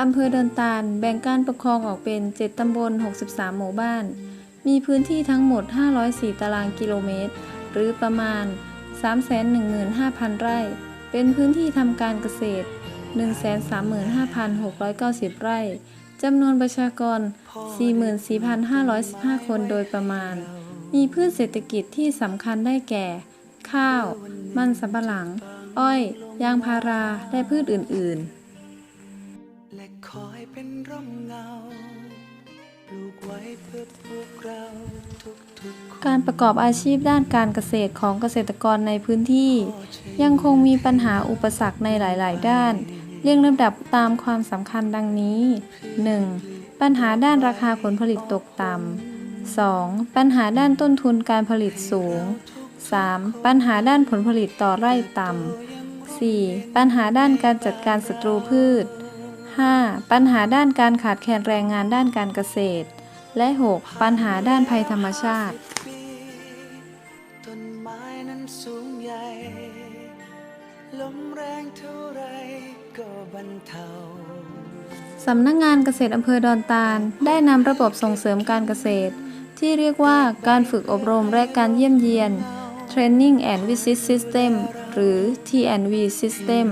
อำเภอเดอนตาลแบ่งการปกครองออกเป็น 7 ตำบล 63 หมู่บ้าน มีพื้นที่ทั้งหมด 504 ตารางกิโลเมตร หรือประมาณ 315,000 ไร่ เป็นพื้นที่ทำการเกษตร 135,690 ไร่ จำนวนประชากร 44,515 คนโดยประมาณ มีพืชเศรษฐกิจที่สำคัญได้แก่ ข้าว มันสำปะหลัง อ้อย ยางพารา และพืชอื่น ๆ และคอยเป็นร่มเงาปลูกไว้เพื่อพวกเราทุกๆคนการประกอบอาชีพด้านการเกษตรของเกษตรกรในพื้นที่ ยังคงมีปัญหาอุปสรรคในหลาย ๆ ด้าน เรียงลำดับตามความสำคัญดังนี้ 1. ปัญหาด้านราคาผลผลิตตกต่ำ 2. ปัญหาด้านต้นทุนการผลิตสูง 3. ปัญหาด้านผลผลิตต่อไร่ต่ำ 4. ปัญหาด้านการจัดการศัตรูพืช 5. ปัญหาด้านการขาดแคลนแรงงานด้านการเกษตร และ 6. ปัญหาด้านภัยธรรมชาติต้นไม้นั้นสูงใหญ่ ลมแรงเท่าไรก็บรรเทาสำนักงานเกษตรอำเภอดอนตาล ได้นำระบบส่งเสริมการเกษตร ที่เรียกว่าการฝึกอบรมและการเยี่ยมเยียน Training and Visit System หรือ T&V System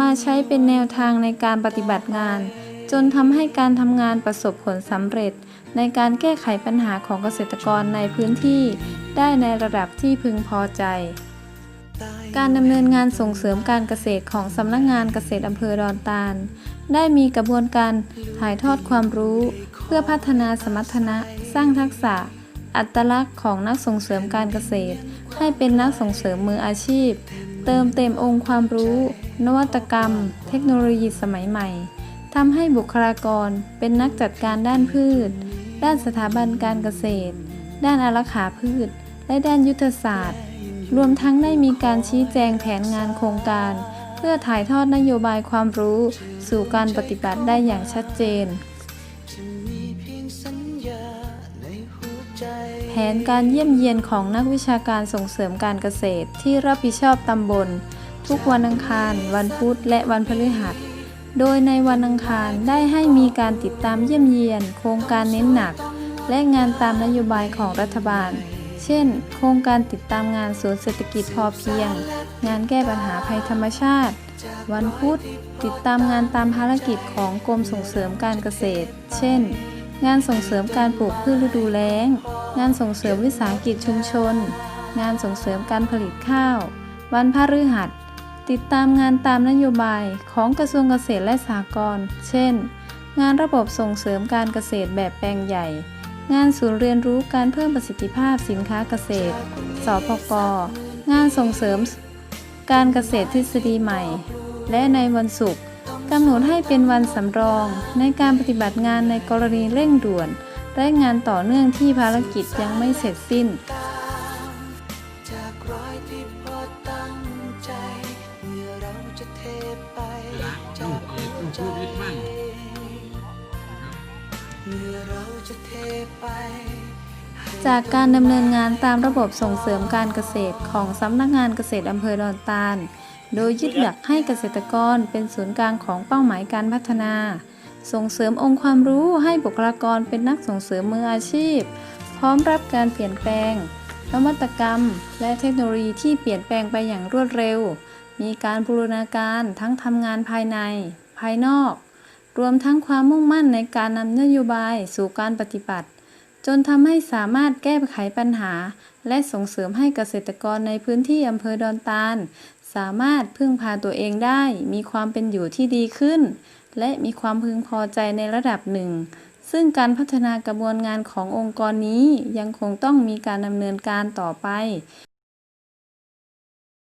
มาใช้เป็นแนวทางในการปฏิบัติงาน จนทำให้การทำงานประสบผลสำเร็จ ในการแก้ไขปัญหาของเกษตรกรในพื้นที่ ได้ในระดับที่พึงพอใจ การดำเนินงานส่งเสริมการเกษตรของสำนักงานเกษตรอำเภอดอนตาล ได้มีกระบวนการถ่ายทอดความรู้ เพื่อพัฒนาสมรรถนะ สร้างทักษะ อัตลักษณ์ของนักส่งเสริมการเกษตร ให้เป็นนักส่งเสริมมืออาชีพ เติมเต็มองค์ความรู้ นวัตกรรม เทคโนโลยีสมัยใหม่ทำให้บุคลากรเป็นนักจัดการด้านพืช ด้านสถาบันการเกษตร ด้านอารักขาพืช และด้านยุทธศาสตร์ รวมทั้งได้มีการชี้แจงแผนงานโครงการ เพื่อถ่ายทอดนโยบายความรู้ สู่การปฏิบัติได้อย่างชัดเจน แผนการเยี่ยมเยียนของนักวิชาการส่งเสริมการเกษตรที่รับผิดชอบตำบล ทุกวันอังคาร วันพุธและวันพฤหัสโดยในวันอังคารได้ให้มีการติดตามเยี่ยมเยียน โครงการเน้นหนัก และงานตามนโยบายของรัฐบาล เช่น โครงการติดตามงานสวนเศรษฐกิจพอเพียง งานแก้ปัญหาภัยธรรมชาติ วันพุธ ติดตามงานตามภารกิจของกรมส่งเสริมการเกษตร เช่น งานส่งเสริมการปลูกพืชฤดูแล้ง งานส่งเสริมวิสาหกิจชุมชน งานส่งเสริมการผลิตข้าว วันพฤหัส ติดตามงานตามนโยบายของกระทรวงเกษตรและสหกรณ์ เช่น งานระบบส่งเสริมการเกษตรแบบแปลงใหญ่ งานศูนย์เรียนรู้การเพิ่มประสิทธิภาพสินค้าเกษตร สพก งานส่งเสริม การเกษตรทฤษฎีใหม่ และในวันศุกร์กำหนดให้เป็นวันสำรอง ในการปฏิบัติงานในกรณีเร่งด่วน และงานต่อเนื่องที่ภารกิจยังไม่เสร็จสิ้น จากการดำเนินงานตามระบบส่งเสริมการเกษตรของสำนักงานเกษตรอำเภอดอนตาล โดยยึดหลักให้เกษตรกรเป็นศูนย์กลางของเป้าหมายการพัฒนา ส่งเสริมองค์ความรู้ให้บุคลากรเป็นนักส่งเสริมมืออาชีพ พร้อมรับการเปลี่ยนแปลง นวัตกรรม และเทคโนโลยีที่เปลี่ยนแปลงไปอย่างรวดเร็ว มีการบูรณาการทั้งทำงานภายใน ภายนอก รวมทั้งความมุ่งมั่นในการนำนโยบายสู่การปฏิบัติ จนทำให้สามารถแก้ไขปัญหา และส่งเสริมให้เกษตรกรในพื้นที่อำเภอดอนตาล สามารถพึ่งพาตัวเองได้ มีความเป็นอยู่ที่ดีขึ้น และมีความพึงพอใจในระดับหนึ่ง ซึ่งการพัฒนากระบวนงานขององค์กรนี้ยังคงต้องมีการดำเนินการต่อไป